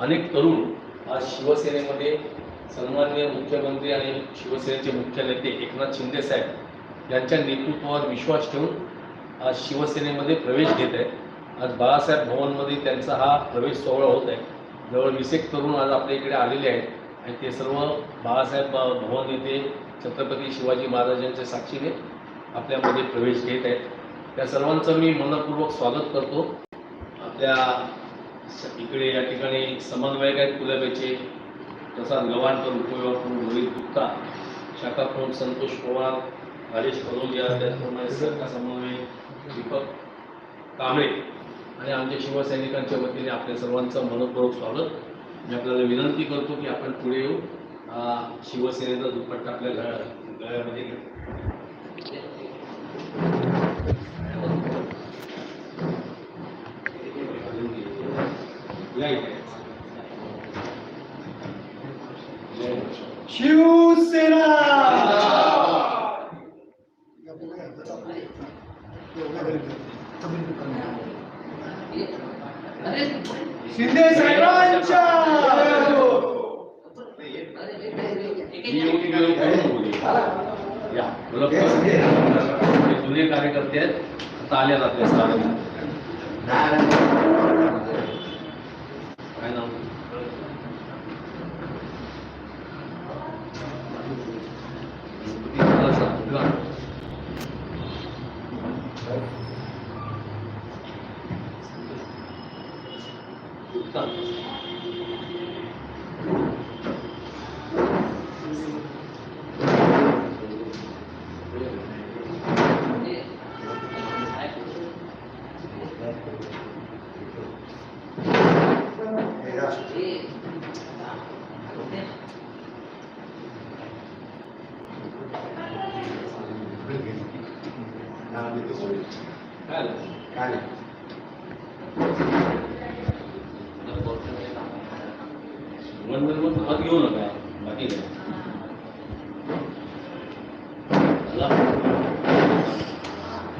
अनेक तरुण आज शिवसेनेमध्ये सन्माननीय मुख्यमंत्री आणि शिवसेनेचे मुख्य नेते एकनाथ शिंदे साहेब यांच्या नेतृत्वावर विश्वास ठेवून आज शिवसेनेमध्ये प्रवेश घेत आहेत. आज बाळासाहेब भवनमध्ये त्यांचा हा प्रवेश सोहळा होत आहे. जवळ वीस एक तरुण आज आपल्या इकडे आलेले आहेत आणि ते सर्व बाळासाहेब भवन येथे छत्रपती शिवाजी महाराजांच्या साक्षीने आपल्यामध्ये प्रवेश घेत आहेत. त्या सर्वांचं मी मनपूर्वक स्वागत करतो. आपल्या इकडे या ठिकाणी समन्वयक आहेत कुलबेचे. प्रसाद गव्हाणकर उपविभाग प्रमुख रोहित गुप्ता शाखा प्रमुख संतोष पवार राजेश कलोजिया त्याचप्रमाणे सरका समन्वय दीपक कांबळे आणि आमच्या शिवसैनिकांच्या वतीने आपल्या सर्वांचं मनपूर्वक स्वागत. मी आपल्याला विनंती करतो की आपण पुढे येऊ शिवसेनेचा दुपट्टा आपल्या गळ्या गळ्यामध्ये घेऊ या इथे. जय महाराष्ट्र. शिवसेना! शिंदे साहेबांच्या! या, जुने कार्यकर्ते आहेत. आता आले जाते सहाव्या काय नाव मला सांग, का? गुप्ता. काय आलं? घेऊ नका. बाकी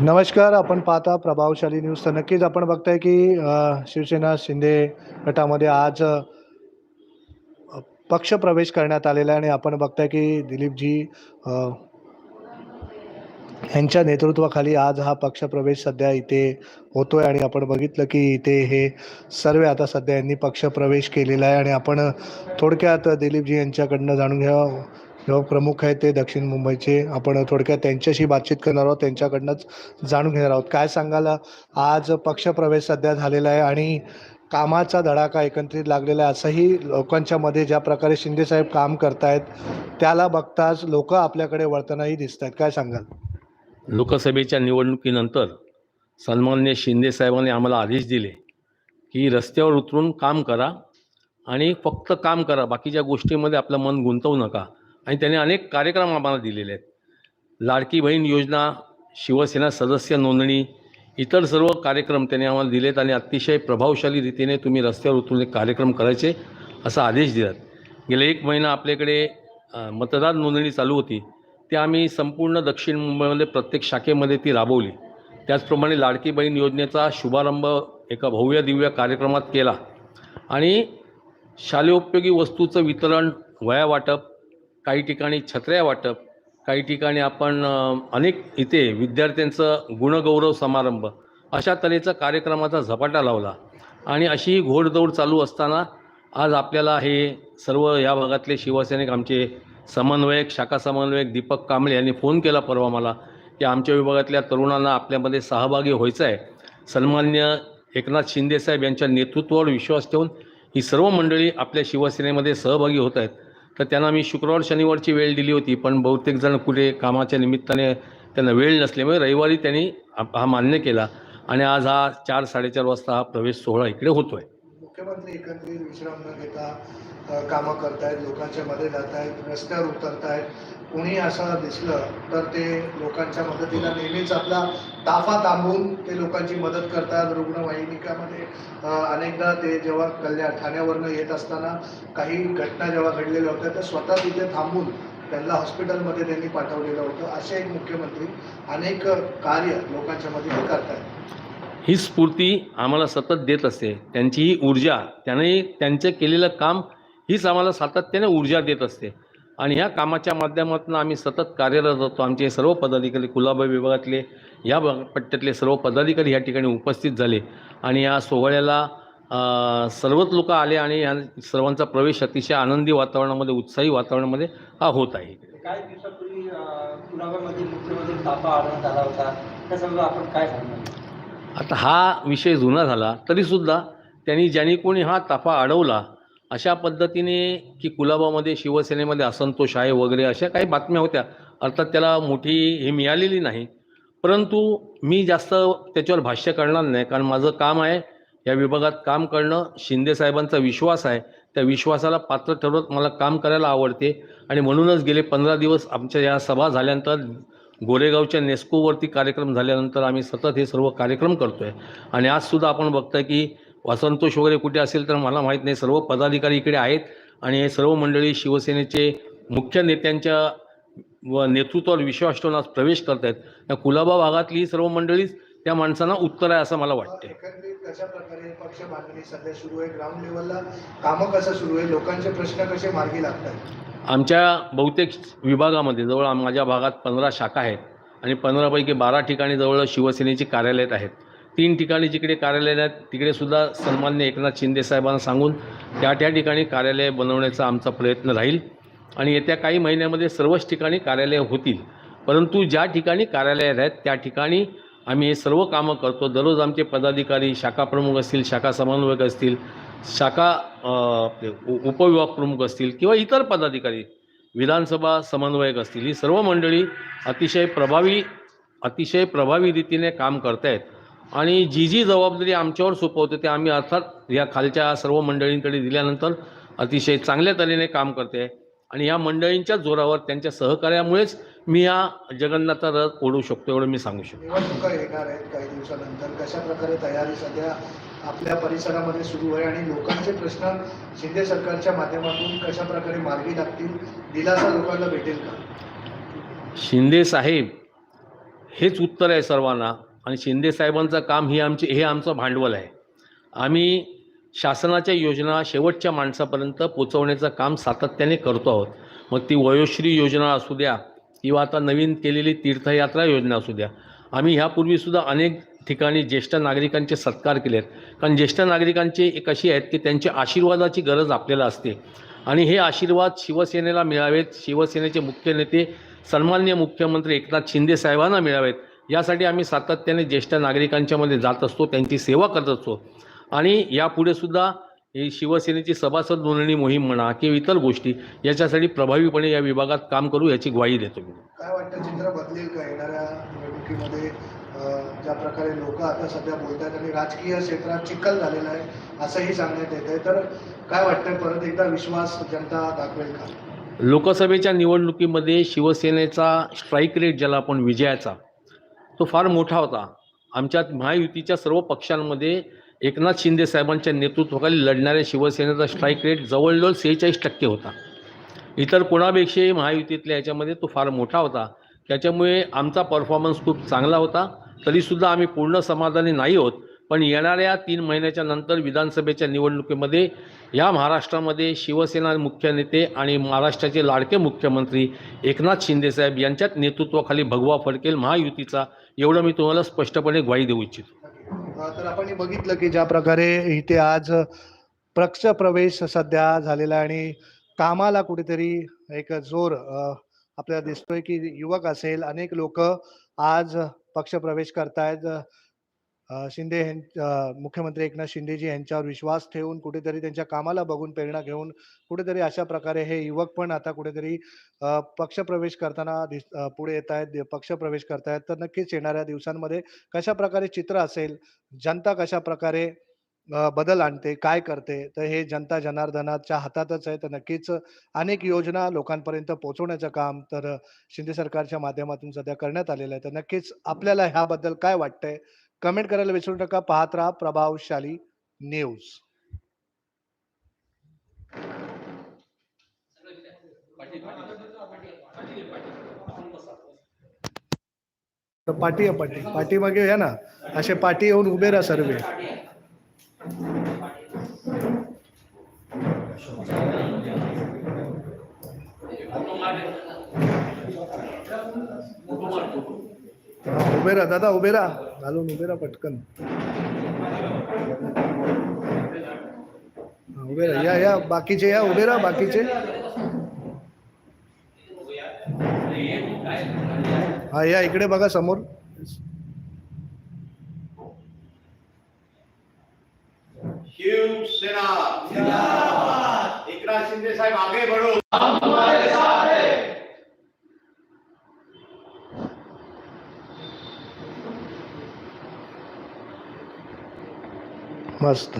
नमस्कार आपण पाहता प्रभावशाली न्यूज. तर नक्कीच आपण बघताय की शिवसेना शिंदे गटामध्ये आज पक्ष प्रवेश करण्यात आलेला आहे आणि आपण बघताय की दिलीपजी ह्यांच्या नेतृत्वाखाली आज हा पक्षप्रवेश सध्या इथे होतोय आणि आपण बघितलं की इथे हे सर्व आता सध्या यांनी पक्षप्रवेश केलेला आहे आणि आपण थोडक्यात दिलीपजी यांच्याकडनं जाणून घ्या. जेव्हा प्रमुख आहेत ते दक्षिण मुंबईचे. आपण थोडक्यात त्यांच्याशी बातचीत करणार आहोत त्यांच्याकडनंच जाणून घेणार आहोत. काय सांगाल? आज पक्षप्रवेश सध्या झालेला आहे आणि कामाचा धडाका एकत्रित लागलेला आहे. असंही लोकांच्या मध्ये ज्या प्रकारे शिंदेसाहेब काम करतायत त्याला बघताच लोक आपल्याकडे वळतानाही दिसत आहेत काय सांगाल? लोकसभेच्या निवडणुकीनंतर सन्मान्य शिंदे साहेबांनी आम्हाला आदेश दिले की रस्त्यावर उतरून काम करा आणि फक्त काम करा बाकीच्या गोष्टीमध्ये आपलं मन गुंतवू नका. आणि त्याने अनेक कार्यक्रम आम्हाला दिलेले आहेत. लाडकी बहीण योजना शिवसेना सदस्य नोंदणी इतर सर्व कार्यक्रम त्याने आम्हाला दिलेत आणि अतिशय प्रभावशाली रीतीने तुम्ही रस्त्यावर उतरून एक कार्यक्रम करायचे असा आदेश दिलात. गेले एक महिना आपल्याकडे मतदार नोंदणी चालू होती. ते आम्ही संपूर्ण दक्षिण मुंबईमध्ये प्रत्येक शाखेमध्ये ती राबवली. त्याचप्रमाणे लाडकी बहीण योजनेचा शुभारंभ एका भव्य दिव्य कार्यक्रमात केला. आणि शालेयोपयोगी वस्तूचं वितरण वया वाटप काही ठिकाणी छत्र्या वाटप काही ठिकाणी आपण अनेक इथे विद्यार्थ्यांचं गुणगौरव समारंभ अशा तऱ्हेचा कार्यक्रमाचा झपाटा लावला. आणि अशी घोडदौड चालू असताना आज आपल्याला हे सर्व या भागातले शिवसैनिक आमचे समन्वयक शाखा समन्वयक दीपक कांबळे यांनी फोन केला परवा मला की आमच्या विभागातल्या तरुणांना आपल्यामध्ये सहभागी व्हायचं आहे सन्मान्य एकनाथ शिंदेसाहेब यांच्या नेतृत्वावर विश्वास ठेवून ही सर्व मंडळी आपल्या शिवसेनेमध्ये सहभागी होत आहेत. तर त्यांना मी शुक्रवार शनिवारची वेळ दिली होती पण बहुतेक जण कुठे कामाच्या निमित्ताने त्यांना वेळ नसल्यामुळे रविवारी त्यांनी हा हा मान्य केला. आणि आज हा चार साडेचार वाजता हा प्रवेश सोहळा इकडे होतो आहे मुख्यमंत्री एकत्रित विश्राम न घेता कामं करतायत लोकांच्या मध्ये जात आहेत रस्त्यावर उतरतायत. कुणी असं दिसलं तर ते लोकांच्या मदतीला नेहमीच आपला ताफा थांबवून ते लोकांची मदत करतात. रुग्णवाहिनिकामध्ये अनेकदा ते जेव्हा कल्याण ठाण्यावरनं येत असताना काही घटना जेव्हा घडलेल्या होत्या त्या स्वतः तिथे थांबून त्यांना हॉस्पिटलमध्ये त्यांनी पाठवलेलं होतं. असे एक मुख्यमंत्री अनेक कार्य लोकांच्या मध्ये करतायत. ही स्फूर्ती आम्हाला सतत देत असते. त्यांची ही ऊर्जा त्याने त्यांचं केलेलं काम हीच आम्हाला सातत्याने ऊर्जा देत असते. आणि ह्या कामाच्या माध्यमातून आम्ही सतत कार्यरत होतो. आमचे सर्व पदाधिकारी कुलाबा विभागातले या पट्ट्यातले सर्व पदाधिकारी या ठिकाणी उपस्थित झाले. आणि या सोहळ्याला सर्वच लोक आले आणि या सर्वांचा प्रवेश अतिशय आनंदी वातावरणामध्ये उत्साही वातावरणामध्ये हा होत आहे. काय दिवसापूर्वी मुख्यमंत्री तापा आला होता? त्या आपण काय सांगणार? आता हा विषय जुना झाला तरीसुद्धा त्यांनी ज्यांनी कोणी हा ताफा अडवला अशा पद्धतीने की कुलाबामध्ये शिवसेनेमध्ये असंतोष आहे वगैरे अशा काही बातम्या होत्या. अर्थात त्याला मोठी हे मिळालेली नाही. परंतु मी जास्त त्याच्यावर भाष्य करणार नाही कारण माझं काम आहे या विभागात काम करणं. शिंदे साहेबांचा विश्वास आहे. त्या विश्वासाला पात्र ठरवत मला काम करायला आवडते. आणि म्हणूनच गेले पंधरा दिवस आमच्या या सभा झाल्यानंतर गोरेगावच्या नेस्कोवरती कार्यक्रम झाल्यानंतर आम्ही सतत हे सर्व कार्यक्रम करतो आहे आणि आजसुद्धा आपण बघतोय की वसंतोष वगैरे कुठे असेल तर मला माहीत नाही. सर्व पदाधिकारी इकडे आहेत आणि हे सर्व मंडळी शिवसेनेचे मुख्य नेत्यांच्या व नेतृत्वावर विश्वास ठेवून आज प्रवेश करत आहेत या कुलाबा भागातली सर्व मंडळीच त्या माणसांना उत्तर आहे असं मला वाटते एकंदरीत कशा प्रकारे पक्ष बांधणी सध्या सुरू आहे? ग्राउंड लेवलला कामं कसं सुरू आहे? लोकांचे प्रश्न कसे मार्गी लागतात? आमच्या बहुतेक विभागामध्ये जवळ आम- माझ्या भागात पंधरा शाखा आहेत आणि पंधरापैकी बारा ठिकाणी जवळ शिवसेनेची कार्यालयात आहेत. तीन ठिकाणी जिकडे कार्यालय आहेत तिकडे सुद्धा सन्मान्य एकनाथ शिंदे साहेबांना सांगून त्या त्या ठिकाणी कार्यालय बनवण्याचा आमचा प्रयत्न राहील. आणि येत्या काही महिन्यामध्ये सर्वच ठिकाणी कार्यालय होतील. परंतु ज्या ठिकाणी कार्यालय आहेत त्या ठिकाणी आम्ही हे सर्व कामं करतो. दररोज आमचे पदाधिकारी शाखा प्रमुख असतील शाखा समन्वयक असतील शाखा उ- उपविभाग प्रमुख असतील किंवा इतर पदाधिकारी विधानसभा समन्वयक असतील ही सर्व मंडळी अतिशय प्रभावी अतिशय प्रभावी रीतीने काम करत आहेत आणि जी जी जबाबदारी आमच्यावर सोपवते ते आम्ही अर्थात या खालच्या सर्व मंडळींकडे दिल्यानंतर अतिशय चांगल्या तऱ्हेने काम करते. आणि या मंडळींच्या जोरावर त्यांच्या सहकार्यामुळेच मी या जगन्नाथा रथ ओढू शकतो एवढं मी सांगू शकतो. निवडणुका येणार आहेत काही दिवसानंतर. कशा प्रकारे तयारी सध्या आपल्या परिसरामध्ये सुरू आहे आणि लोकांचे प्रश्न शिंदे सरकारच्या माध्यमातून कशा प्रकारे मार्गी लागतील दिलासा लोकांना भेटेल का? शिंदे साहेब हेच उत्तर आहे सर्वांना. आणि शिंदे साहेबांचं काम ही आमची हे आमचं भांडवल आहे. आम्ही शासनाच्या योजना शेवटच्या माणसापर्यंत पोचवण्याचं काम सातत्याने करतो आहोत. मग ती वयोश्री योजना असू द्या किंवा आता नवीन केलेली तीर्थयात्रा योजना असू द्या. आम्ही ह्यापूर्वीसुद्धा अनेक ठिकाणी ज्येष्ठ नागरिकांचे सत्कार केले आहेत कारण ज्येष्ठ नागरिकांचे एक अशी आहेत की त्यांच्या आशीर्वादाची गरज आपल्याला असते. आणि हे आशीर्वाद शिवसेनेला मिळावेत. शिवसेनेचे मुख्य नेते सन्मान्य मुख्यमंत्री एकनाथ शिंदे साहेबांना मिळावेत. यासाठी आम्ही सातत्याने ज्येष्ठ नागरिकांच्यामध्ये जात असतो त्यांची सेवा करत असतो. आणि यापुढे सुद्धा ही शिवसेनेची सभासद नोंदणी मोहीम म्हणा किंवा इतर गोष्टी याच्यासाठी प्रभावीपणे या विभागात काम करू याची ग्वाही देतो मी. काय वाटतं चित्र बदलेल का? येणाऱ्या निवडणुकीमध्ये ज्या प्रकारे लोक आता सध्या बोलत आहेत आणि राजकीय क्षेत्रात चिखल झालेला आहे असंही सांगण्यात येत आहे तर काय वाटतं परत एकदा विश्वास जनता दाखवेल का? लोकसभेच्या निवडणुकीमध्ये शिवसेनेचा स्ट्राईक रेट ज्याला आपण विजयाचा तो फार मोठा होता. आमच्यात महायुतीच्या सर्व पक्षांमध्ये एकनाथ शिंदे साहेबांच्या नेतृत्वाखाली लढणाऱ्या शिवसेनेचा स्ट्राईक रेट जवळजवळ सेहेचाळीस टक्के होता. इतर कोणापेक्षाही महायुतीतल्या याच्यामध्ये तो फार मोठा होता. त्याच्यामुळे आमचा परफॉर्मन्स खूप चांगला होता. तरीसुद्धा आम्ही पूर्ण समाधानी नाही होत. पण येणाऱ्या तीन महिन्याच्या नंतर विधानसभेच्या निवडणुकीमध्ये या महाराष्ट्रामध्ये शिवसेना मुख्य नेते आणि महाराष्ट्राचे लाडके मुख्यमंत्री एकनाथ शिंदेसाहेब यांच्याच नेतृत्वाखाली भगवा फडकेल महायुतीचा एवढं मी तुम्हाला स्पष्टपणे ग्वाही देऊ इच्छितो. तर आपण हे बघितलं की ज्या प्रकारे इथे आज पक्ष प्रवेश सध्या झालेला आहे आणि कामाला कुठेतरी एक जोर आपल्याला दिसतोय की युवक असेल अनेक लोक आज पक्ष प्रवेश करतायत. शिंदे मुख्यमंत्री एकनाथ शिंदेजी यांच्यावर विश्वास ठेवून कुठेतरी त्यांच्या कामाला बघून प्रेरणा घेऊन कुठेतरी अशा प्रकारे हे युवक पण आता कुठेतरी पक्षप्रवेश पक्ष प्रवेश करताना दिस पुढे येत आहेत पक्ष प्रवेश करतायत तर नक्कीच येणाऱ्या दिवसांमध्ये कशा प्रकारे चित्र असेल जनता कशा प्रकारे बदल आणते काय करते तर हे जनता जनार्दनाच्या हातातच आहे. तर नक्कीच अनेक योजना लोकांपर्यंत पोहोचवण्याचं काम तर शिंदे सरकारच्या माध्यमातून सध्या करण्यात आलेलं आहे. तर नक्कीच आपल्याला ह्याबद्दल काय वाटतंय? कमेंट करायला विसरू नका. पाहत राहा प्रभावशाली न्यूज. तर पाठी या पाठी. पाठीमागे या ना. असे पाठी येऊन उभे राहा सर्व. उभे राहा दादा उभे राहा. घालून उभे राहा पटकन. हा, उभे राहा. या या बाकीचे या उभे राहा बाकीचे. हा या इकडे बघा समोर. शिवसेना. एकनाथ शिंदे साहेब आगे बढ़ो. મસ્ત.